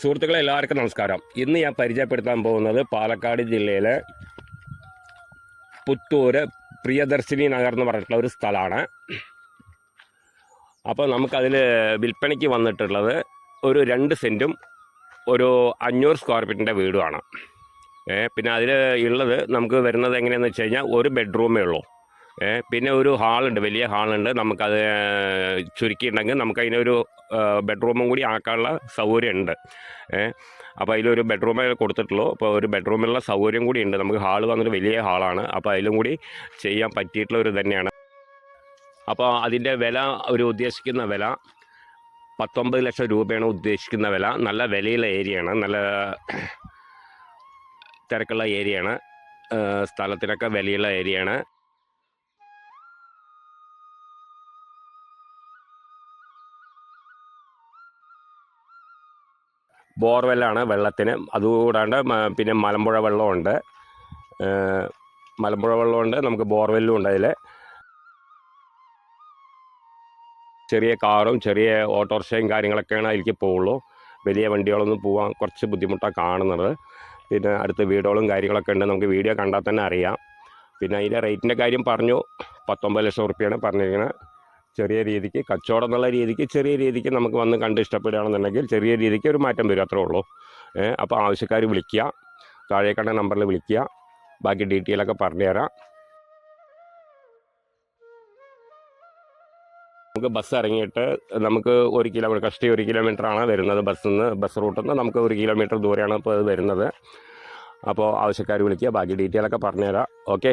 സുഹൃത്തുക്കളെ എല്ലാവർക്കും നമസ്കാരം. ഇന്ന് ഞാൻ പരിചയപ്പെടുത്താൻ പോകുന്നത് പാലക്കാട് ജില്ലയിലെ പുത്തൂര് പ്രിയദർശിനി നഗർ എന്ന് പറഞ്ഞിട്ടുള്ള ഒരു സ്ഥലമാണ്. അപ്പോൾ നമുക്കതിൽ വിൽപ്പനയ്ക്ക് വന്നിട്ടുള്ളത് ഒരു രണ്ട് സെന്റും ഒരു അഞ്ഞൂറ് സ്ക്വയർ ഫീറ്റിന്റെ വീടുമാണ്. പിന്നെ അതിൽ ഉള്ളത് നമുക്ക് വരുന്നത് എങ്ങനെയാണെന്ന് വെച്ച് കഴിഞ്ഞാൽ ഒരു ബെഡ്റൂമേ ഉള്ളൂ. പിന്നെ ഒരു ഹാളുണ്ട് വലിയ ഹാളുണ്ട്. നമുക്കത് ചുരുക്കിയിട്ടുണ്ടെങ്കിൽ നമുക്ക് അതിനൊരു ബെഡ്റൂമും കൂടി ആക്കാനുള്ള സൗകര്യമുണ്ട്. അപ്പോൾ അതിലൊരു ബെഡ്റൂമേ കൊടുത്തിട്ടുള്ളൂ. അപ്പോൾ ഒരു ബെഡ്റൂമിലുള്ള സൗകര്യം കൂടി ഉണ്ട്. നമുക്ക് ഹാൾ വന്നിട്ട് വലിയ ഹാളാണ്. അപ്പോൾ അതിലും കൂടി ചെയ്യാൻ പറ്റിയിട്ടുള്ള ഒരു തന്നെയാണ്. അപ്പോൾ അതിന്റെ വില ഒരു ഉദ്ദേശിക്കുന്ന വില പത്തൊമ്പത് ലക്ഷം രൂപയാണ് ഉദ്ദേശിക്കുന്ന വില. നല്ല വിലയുള്ള ഏരിയയാണ്. നല്ല തിരക്കുള്ള ഏരിയയാണ്. സ്ഥലത്തിനൊക്കെ വിലയുള്ള ഏരിയയാണ്. ബോർവെല്ലാണ് വെള്ളത്തിന്. അതുകൂടാണ്ട് പിന്നെ മലമ്പുഴ വെള്ളമുണ്ട് മലമ്പുഴ വെള്ളമുണ്ട് നമുക്ക് ബോർവെല്ലും ഉണ്ട് അതിൽ ചെറിയ കാറും ചെറിയ ഓട്ടോറിക്ഷയും കാര്യങ്ങളൊക്കെയാണ് അതിലേക്ക് പോവുള്ളൂ. വലിയ വണ്ടികളൊന്നും പോകാൻ കുറച്ച് ബുദ്ധിമുട്ടാണ് കാണുന്നത്. പിന്നെ അടുത്ത് വീടുകളും കാര്യങ്ങളൊക്കെ ഉണ്ട്. നമുക്ക് വീഡിയോ കണ്ടാൽ തന്നെ അറിയാം. പിന്നെ അതിന്റെ റേറ്റിന്റെ കാര്യം പറഞ്ഞു. പത്തൊമ്പത് ലക്ഷം റുപ്യാണ് പറഞ്ഞിരിക്കുന്നത് ചെറിയ രീതിക്ക് കച്ചവടം എന്നുള്ള രീതിക്ക് ചെറിയ രീതിക്ക് നമുക്ക് വന്ന് കണ്ട് ഇഷ്ടപ്പെടുകയാണെന്നുണ്ടെങ്കിൽ ചെറിയ രീതിക്ക് ഒരു മാറ്റം വരും അത്രേ ഉള്ളൂ. അപ്പോൾ ആവശ്യക്കാർ വിളിക്കുക താഴെ കണ്ട നമ്പറിൽ വിളിക്കുക ബാക്കി ഡീറ്റെയിൽ ഒക്കെ പറഞ്ഞുതരാം നമുക്ക് ബസ് ഇറങ്ങിയിട്ട് നമുക്ക് ഒരു കിലോമീറ്റർ കഷ്ടി ഒരു കിലോമീറ്റർ ആണ് വരുന്നത് ബസ്സിൽ നിന്ന് ബസ് റൂട്ടിൽ നിന്ന് നമുക്ക് ഒരു കിലോമീറ്റർ ദൂരെയാണ് ഇപ്പോൾ അത് വരുന്നത്. അപ്പോൾ ആവശ്യക്കാർ വിളിക്കുക ബാക്കി ഡീറ്റെയിൽ ഒക്കെ പറഞ്ഞുതരാം ഓക്കെ